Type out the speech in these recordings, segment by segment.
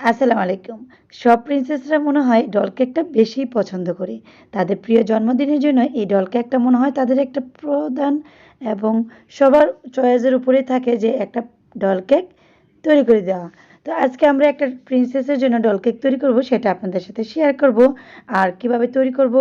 আসসালামু আলাইকুম। সব প্রিন্সেসরা মনে হয় ডল কেকটা বেশিই পছন্দ করে। তাদের প্রিয় জন্মদিনের জন্য এই ডল কেকটা মনে হয় তাদের একটা প্রধান এবং সবার চয়েসের উপরেই থাকে যে একটা ডল কেক তৈরি করে দেওয়া। তো আজকে আমরা একটা প্রিন্সেসের জন্য ডল কেক তৈরি করব, সেটা আপনাদের সাথে শেয়ার করব। আর কীভাবে তৈরি করব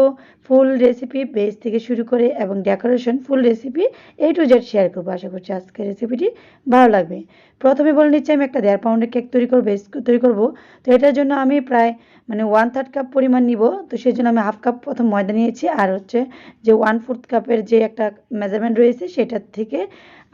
ফুল রেসিপি বেস থেকে শুরু করে এবং decoration full recipe A to Z share করব। আশা করছি আজকের রেসিপিটি ভালো লাগবে। প্রথমে বলে নিচ্ছি, আমি একটা দেড় পাউন্ডের কেক তৈরি করব বেস তৈরি করব। তো এটার জন্য আমি প্রায় মানে ওয়ান থার্ড কাপ পরিমাণ নিব। তো সেই জন্য আমি হাফ কাপ প্রথম ময়দা নিয়েছি। আর হচ্ছে যে ওয়ান ফোর্থ কাপের যে একটা মেজারমেন্ট রয়েছে, সেটার থেকে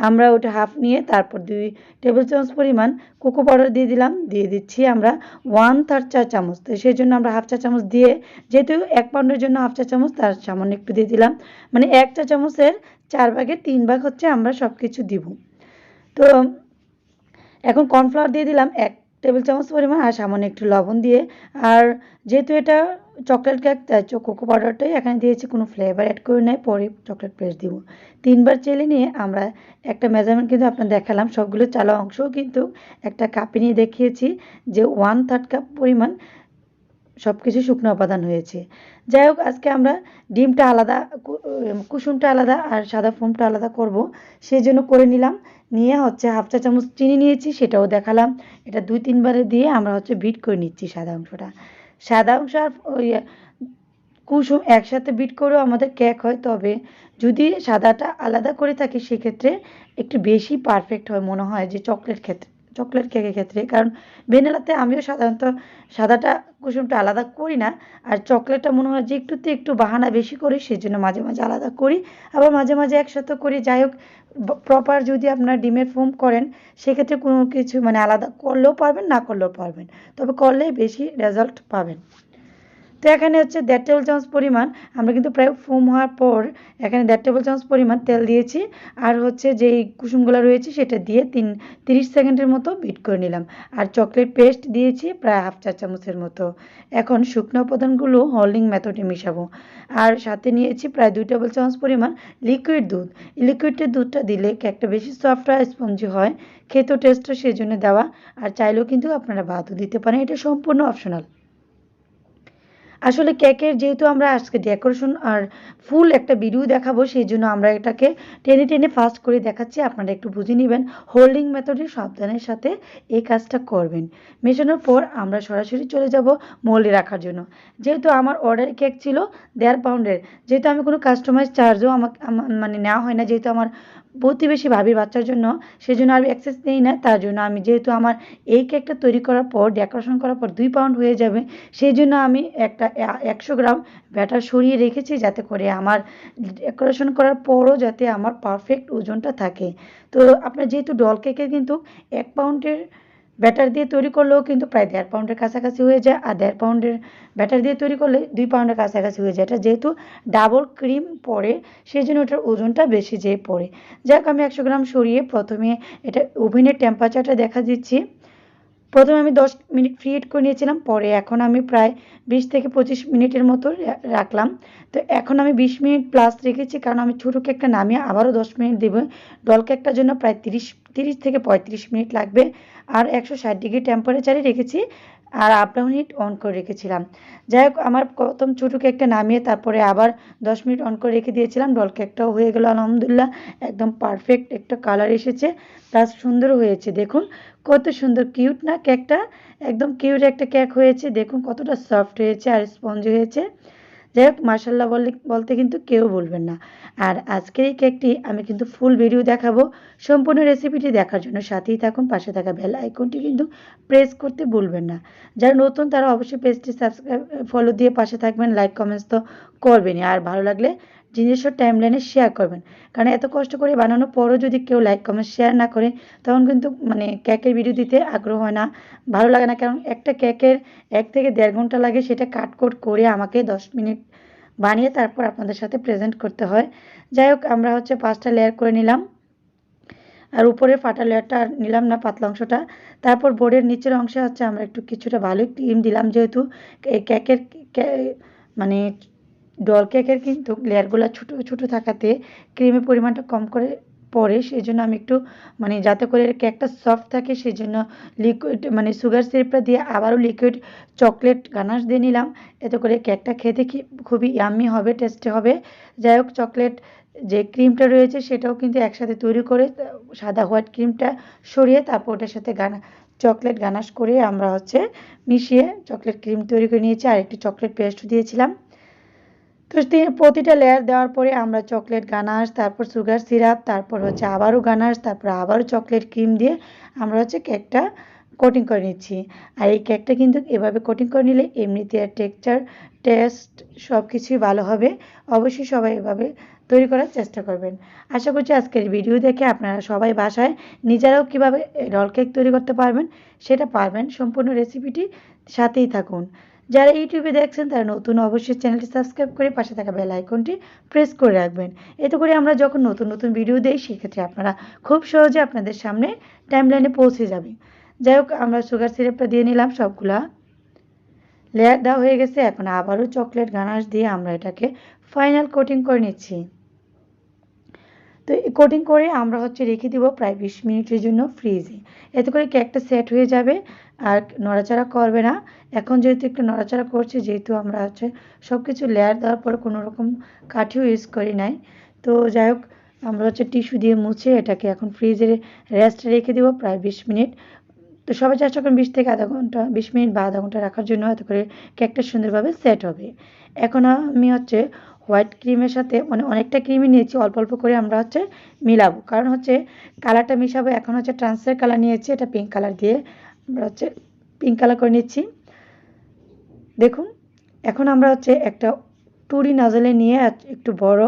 আমরা ওটা হাফ নিয়ে তারপর দুই টেবিল চামচ পরিমাণ কোকো পাউডার দিয়ে দিলাম, দিয়ে দিচ্ছি আমরা ওয়ান থার্ড চা চামচ। তো সেই জন্য আমরা হাফ চা চামচ দিয়ে যেহেতু এক পাউন্ডের জন্য হাফ চা চামচ, তার সামান্য একটু দিয়ে দিলাম। মানে এক চা চামচের চার ভাগের তিন ভাগ হচ্ছে আমরা সব কিছু দিব। তো এখন কর্নফ্লাওয়ার দিয়ে দিলাম এক টেবিল চামচ পরিমাণ আর সামান্য একটু লবণ দিয়ে। আর যেহেতু এটা চকলেট কেক তাই কোকো পাউডারটাই এখানে দিয়েছি, কোনো ফ্লেভার অ্যাড করে নেয় পরে চকলেট পেস্ট দিব। তিনবার চেলে নিয়ে আমরা একটা মেজারমেন্ট কিন্তু আপনার দেখালাম, সবগুলো চালা অংশও কিন্তু একটা কাপে নিয়ে দেখিয়েছি যে ওয়ান থার্ড কাপ পরিমাণ সব কিছু শুকনো উপাদান হয়েছে। যাই হোক আজকে আমরা ডিমটা আলাদা কুসুমটা আলাদা আর সাদা ফোমটা আলাদা করব। সেই জন্য করে নিলাম। নিয়ে হচ্ছে হাফ চা চামচ চিনি নিয়েছি, সেটাও দেখালাম। এটা দুই তিনবারে দিয়ে আমরা হচ্ছে বিট করে নিচ্ছি সাদা অংশটা। সাদা অংশ আর ওই, কুসুম একসাথে বিট করেও আমাদের কেক হয়, তবে যদি সাদাটা আলাদা করে থাকি, সেক্ষেত্রে একটু বেশি পারফেক্ট হয় মনে হয় যে চকলেট ক্ষেত্রে। চকলেট কেকের ক্ষেত্রে। কারণ ভ্যানিলাতে আমিও সাধারণত সাদাটা, কুসুমটা আলাদা করি না। আর চকলেটটা মনে হয় যে একটুতে একটু বাহানা বেশি করি সেই জন্য মাঝে মাঝে আলাদা করি। আবার মাঝে মাঝে একসাথে করি, যাই হোক প্রপার যদি আপনার ডিমের ফোম করেন, সেক্ষেত্রে কোনো কিছু মানে আলাদা করলেও পারবেন, না করলেও পারবেন। তবে করলে বেশি রেজাল্ট পাবেন। তো এখানে হচ্ছে দেড় টেবিল চামচ পরিমাণ, আমরা কিন্তু প্রায় ফোম হওয়ার পর এখানে দেড় টেবিল চামচ পরিমাণ তেল দিয়েছি। আর হচ্ছে যেই কুসুমগুলো রয়েছে সেটা দিয়ে তিন, তিরিশ সেকেন্ডের মতো বিট করে নিলাম। আর চকলেট পেস্ট দিয়েছি প্রায় হাফ চা চামচের মতো। এখন শুকনো উপাদানগুলো হোল্ডিং মেথডে মিশাবো। আর সাথে নিয়েছি প্রায় দুই টেবিল চামচ পরিমাণ লিকুইড দুধ। লিকুইডের দুধটা দিলে কেকটা বেশি সফট আর স্পঞ্জি হয়, খেতেও টেস্টটা সেই জন্য দেওয়া। আর চাইলেও কিন্তু আপনারা ভাতও দিতে পারেন, এটা সম্পূর্ণ অপশনাল আসলে কেকের যেহেতু আমরা আজকে ডেকোরেশন আর ফুল একটা ভিডিও দেখাবো, সেই জন্য আমরা এটাকে টেনে টেনে ফাস্ট করে দেখাচ্ছি। আপনারা একটু বুঝে নেবেন হোল্ডিং মেথডে সাবধানের সাথে এই কাজটা করবেন। মেশানোর পর আমরা সরাসরি চলে যাব মোল্ডে রাখার জন্য। যেহেতু আমার অর্ডার কেক ছিল, দেড় পাউন্ডের যেহেতু আমি কোনো কাস্টমাইজ চার্জও আমাকে মানে নেওয়া হয় না, যেহেতু আমার প্রতিবেশী ভাবির বাচ্চার জন্য সেই জন্য আমি অ্যাক্সেস নেই না, তার জন্য আমি যেহেতু আমার এই কেকটা তৈরি করার পর ডেকোরেশন করার পর দুই পাউন্ড হয়ে যাবে সেই জন্য আমি একটা একশো গ্রাম ব্যাটার সরিয়ে রেখেছি যাতে করে আমার ডেকোরেশন করার পরও যাতে আমার পারফেক্ট ওজনটা থাকে। তো আপনার যেহেতু ডল কেকের কিন্তু এক পাউন্ডের ব্যাটার দিয়ে তৈরি করলেও কিন্তু প্রায় দেড় পাউন্ডের কাছাকাছি হয়ে যায় আর দেড় পাউন্ডের ব্যাটার দিয়ে তৈরি করলে দুই পাউন্ডের কাছাকাছি হয়ে যায়। এটা যেহেতু ডাবল ক্রিম পড়ে সেই জন্য ওটার ওজনটা বেশি যেয়ে পড়ে। যাক, আমি একশো গ্রাম সরিয়ে প্রথমে এটা ওভেনের টেম্পারেচারটা দেখা দিচ্ছি। প্রথমে আমি দশ মিনিট ফ্রি হিট করে নিয়েছিলাম, পরে এখন আমি প্রায় বিশ থেকে পঁচিশ মিনিটের মতো রাখলাম। তো এখন আমি বিশ মিনিট প্লাস রেখেছি, কারণ আমি ছোটো কেকটা নামিয়ে আবারও দশ মিনিট দেব। ডল কেকটার জন্য প্রায় তিরিশ তিরিশ থেকে পঁয়ত্রিশ মিনিট লাগবে। আর একশো ষাট ডিগ্রি টেম্পারেচারে রেখেছি। আর আপ ডাউন হিট অন করে রেখেছিলাম। যাই হোক আমার প্রথম ছোটো কেকটা নামিয়ে তারপরে আবার দশ মিনিট অন করে রেখে দিয়েছিলাম। ডল কেকটাও হয়ে গেল, আলহামদুলিল্লাহ। একদম পারফেক্ট একটা কালার এসেছে। প্লাস সুন্দর হয়েছে। দেখুন, কত সুন্দর কিউট না কেকটা একদম কিউট একটা কেক হয়েছে। দেখুন, কতটা সফট হয়েছে আর স্পঞ্জ হয়েছে। যাই হোক মার্শাল্লাহ বললে, বলতে কিন্তু কেউ বলবেন না। আর আজকের এই কেকটি আমি কিন্তু ফুল ভিডিও দেখাবো। সম্পূর্ণ রেসিপিটি দেখার জন্য সাথেই থাকুন, পাশে থাকা বেল আইকনটি কিন্তু প্রেস করতে ভুলবেন না। যারা নতুন, তারা অবশ্যই পেজটি সাবস্ক্রাইব ফলো দিয়ে পাশে থাকবেন লাইক কমেন্টস তো করবেনই। আর ভালো লাগলে জিনিসের টাইমলাইনে শেয়ার করবেন। কারণ এত কষ্ট করে বানানোর পরও যদি কেউ লাইক কমেন্ট শেয়ার না করে, তখন কিন্তু মানে কেকের ভিডিও দিতে আগ্রহ হয় না, ভালো লাগে না। কারণ একটা কেকের এক থেকে দেড় ঘণ্টা লাগে, সেটা কাটকোট করে আমাকে দশ মিনিট বানিয়ে তারপর আপনাদের সাথে প্রেজেন্ট করতে হয়। যাই হোক, আমরা হচ্ছে পাঁচটা লেয়ার করে নিলাম। আর উপরে ফাটা লেয়ারটা নিলাম না, পাতলা অংশটা। তারপর বোর্ডের নিচের অংশে হচ্ছে আমরা একটু কিছুটা ভালোই ক্রিম দিলাম, যেহেতু কেকের মানে ডল কেকের কিন্তু লেয়ারগুলো ছোটো ছোটো থাকাতে ক্রিমের পরিমাণটা কম করে পরে সেই জন্য আমি একটু মানে যাতে করে কেকটা সফট থাকে সেই জন্য লিকুইড মানে সুগার সিরাপটা দিয়ে আবারও লিকুইড চকলেট গানাশ দিয়ে নিলাম। এতে করে কেকটা খেতে কি খুবই ইয়াম্মি হবে টেস্টি হবে। যাই হোক চকলেট যে ক্রিমটা রয়েছে সেটাও কিন্তু একসাথে তৈরি করে সাদা হোয়াইট ক্রিমটা সরিয়ে তারপর ওটার সাথে গানা চকলেট গানাশ করে আমরা হচ্ছে মিশিয়ে চকলেট ক্রিম তৈরি করে নিয়েছি। আর একটু চকলেট পেস্ট দিয়েছিলাম। তো প্রতিটা লেয়ার দেওয়ার পরে আমরা চকলেট গানাশ, তারপর সুগার সিরাপ তারপর হচ্ছে আবারও গানাশ, তারপর আবারও চকলেট ক্রিম দিয়ে আমরা হচ্ছে কেকটা কোটিং করে নিচ্ছি। আর এই কেকটা কিন্তু এভাবে কোটিং করে নিলে এমনিতে আর টেক্সচার টেস্ট সব কিছুই ভালো হবে। অবশ্যই সবাই এভাবে তৈরি করার চেষ্টা করবেন। আশা করছি আজকের ভিডিও দেখে আপনারা সবাই বাসায় নিজেরাও কীভাবে রল কেক তৈরি করতে পারবেন, সেটা পারবেন। সম্পূর্ণ রেসিপিটি সাথেই থাকুন। যারা ইউটিউবে দেখছেন, তারা নতুন অবশ্যই চ্যানেলটি সাবস্ক্রাইব করে পাশে থাকা বেল আইকনটি প্রেস করে রাখবেন। এতে করে আমরা যখন নতুন নতুন ভিডিও দিই, সেক্ষেত্রে আপনারা খুব সহজে আপনাদের সামনে টাইমলাইনে পৌঁছে যাবে যাই হোক, আমরা সুগার সিরাপটা দিয়ে নিলাম, সবগুলা। লেয়ার দেওয়া হয়ে গেছে, এখন আবারও চকলেট গানাশ দিয়ে আমরা এটাকে ফাইনাল কোটিং করে নিচ্ছি। তো কোটিং করে আমরা হচ্ছে রেখে দিব প্রায় বিশ মিনিটের জন্য ফ্রিজে এতে করে কেকটা সেট হয়ে যাবে, আর নড়াচড়া করবে না। এখন যেহেতু একটু নড়াচড়া করছে, যেহেতু আমরা হচ্ছে সব কিছু লেয়ার দেওয়ার পর কোনো রকম কাঠিও ইউজ করি নাই। তো যাই হোক, আমরা হচ্ছে টিস্যু দিয়ে মুছে এটাকে এখন ফ্রিজে রেস্ট রেখে দেবো প্রায় বিশ মিনিট। তো সবাই চেষ্টা করেন বিশ থেকে আধা ঘণ্টা, বিশ মিনিট বা আধা ঘণ্টা রাখার জন্য এতে করে কেকটা সুন্দরভাবে সেট হবে। এখন আমি হচ্ছে হোয়াইট ক্রিমের সাথে মানে অনেকটা ক্রিমই নিয়েছি, অল্প অল্প করে আমরা হচ্ছে মিলাবো। কারণ হচ্ছে কালারটা মিশাবো, এখন হচ্ছে ট্রান্সফার কালার নিয়েছি, এটা পিঙ্ক কালার দিয়ে আমরা হচ্ছে পিঙ্ক কালার করে নিচ্ছি। দেখুন, এখন আমরা হচ্ছে একটা টুরি নাজলে নিয়ে একটু বড়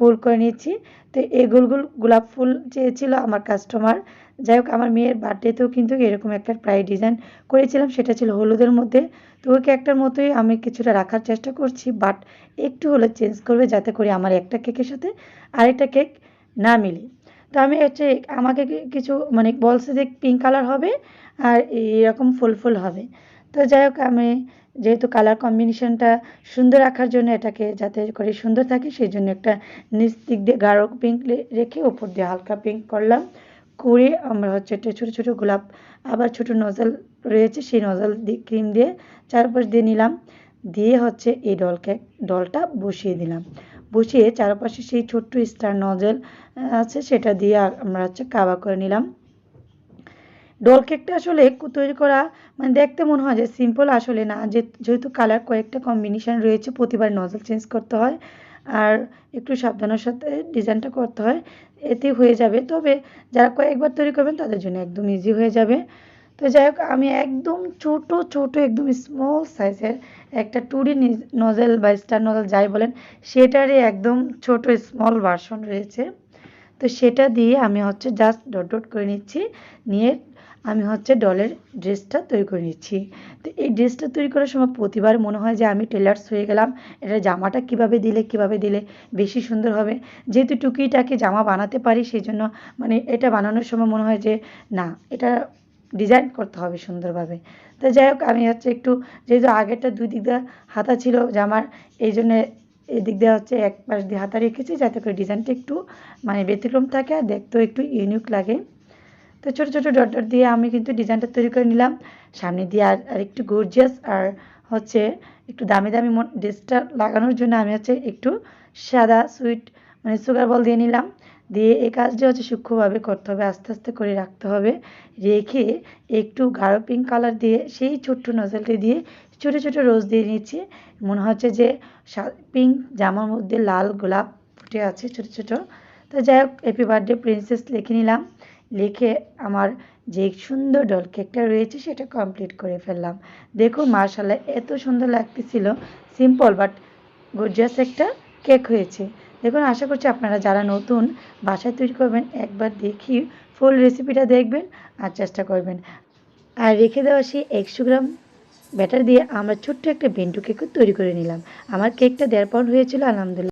ফুল করে নিচ্ছি তো এই গোলগুল গোলাপ ফুল চেয়েছিল আমার কাস্টমার যাই হোক আমার মেয়ের বার্থডেতেও কিন্তু এরকম একটা প্রায় ডিজাইন করেছিলাম, সেটা ছিল হলুদের মধ্যে। তো ওই কেকটার মতোই আমি কিছুটা রাখার চেষ্টা করছি বাট একটু হলে চেঞ্জ করবে যাতে করে আমার একটা কেকের সাথে আরেকটা কেক না মিলে। তো আমি হচ্ছে আমাকে কিছু মানে বলছে যে পিঙ্ক কালার হবে আর এরকম ফুল ফুল হবে। তো যাই হোক আমি যেহেতু কালার কম্বিনেশনটা সুন্দর রাখার জন্য এটাকে যাতে করে সুন্দর থাকে সেই জন্য একটা নিচ দিক দিয়ে গাঢ় পিঙ্ক রেখে ওপর দিয়ে হালকা পিঙ্ক করলাম। করে আমরা হচ্ছে একটা ছোটো ছোটো গোলাপ, আবার ছোটো নজল রয়েছে, সেই নজল দিয়ে ক্রিম দিয়ে চারপাশ দিয়ে নিলাম। দিয়ে হচ্ছে এই ডলকে ডলটা বসিয়ে দিলাম। বসিয়ে চারপাশে সেই ছোট্ট স্টার নজল আছে, সেটা দিয়ে আমরা হচ্ছে কাবা করে নিলাম। ডল কেকটা আসলে তৈরি করা মানে দেখতে মনে হয় যে সিম্পল আসলে না। যে যেহেতু কালার কয়েকটা কম্বিনেশান রয়েছে, প্রতিবার নজল চেঞ্জ করতে হয় আর একটু সাবধানের সাথে ডিজাইনটা করতে হয়, এতে হয়ে যাবে। তবে যারা কয়েকবার তৈরি করবেন, তাদের জন্য একদম ইজি হয়ে যাবে। তো যাই হোক, আমি একদম ছোট ছোট, একদম স্মল সাইজের একটা টুডি নজেল বা স্টার নজেল যাই বলেন, সেটারই একদম ছোট স্মল ভার্সন রয়েছে। তো সেটা দিয়ে আমি হচ্ছে জাস্ট ডট ডট করে নিচ্ছি। নিয়ে আমি হচ্ছে ডলের ড্রেসটা তৈরি করে নিচ্ছি। তো এই ড্রেসটা তৈরি করার সময় প্রতিবার মনে হয় যে আমি টেলার্স হয়ে গেলাম। এটা জামাটা কীভাবে দিলে কীভাবে দিলে বেশি সুন্দর হবে? যেহেতু টুকিটাকে জামা বানাতে পারি সেই জন্য মানে এটা বানানোর সময় মনে হয় যে না, এটা ডিজাইন করতে হবে সুন্দরভাবে। তো যাই হোক, আমি হচ্ছে একটু যেহেতু আগেরটা দুই দিক দিয়ে হাতা ছিল জামার, এই জন্যে এই দিক দিয়ে হচ্ছে এক পাশ দিয়ে হাতা রেখেছি যাতে করে ডিজাইনটা একটু মানে ব্যতিক্রম থাকে আর দেখতেও একটু ইউনিক লাগে। তো ছোটো ছোটো ডট ডট দিয়ে আমি কিন্তু ডিজাইনটা তৈরি করে নিলাম। সামনে দিয়ে আর আর একটু গর্জিয়াস আর হচ্ছে একটু দামি দামি ড্রেসটা লাগানোর জন্য আমি হচ্ছে একটু সাদা সুইট মানে সুগার বল দিয়ে নিলাম। দিয়ে এই কাজটা হচ্ছে সূক্ষ্মভাবে করতে হবে, আস্তে আস্তে করে রাখতে হবে। রেখে একটু গাঢ় পিঙ্ক কালার দিয়ে সেই ছোট্ট নজলটি দিয়ে ছোটো ছোটো রোজ দিয়ে নিচ্ছি। মনে হচ্ছে যে পিঙ্ক জামার মধ্যে লাল গোলাপ ফুটে আছে ছোটো ছোটো। তো যাই হোক হ্যাপি বার্থডে প্রিন্সেস লিখে নিলাম। লিখে আমার যে সুন্দর ডল কেকটা রয়েছে সেটা কমপ্লিট করে ফেললাম। দেখুন মার্শাল্লাহ এত সুন্দর লাগতেছিল। সিম্পল বাট গর্জিয়াস একটা কেক হয়েছে। দেখুন, আশা করছি আপনারা যারা নতুন বাসায় তৈরি করবেন, একবার দেখি ফুল রেসিপিটা দেখবেন আর চেষ্টা করবেন। আর রেখে দেওয়া সেই একশো গ্রাম ব্যাটার দিয়ে আমরা ছোট্ট একটা বেন্টু কেকও তৈরি করে নিলাম। আমার কেকটা দেড় পাউন্ড হয়েছিল, আলহামদুলিল্লাহ।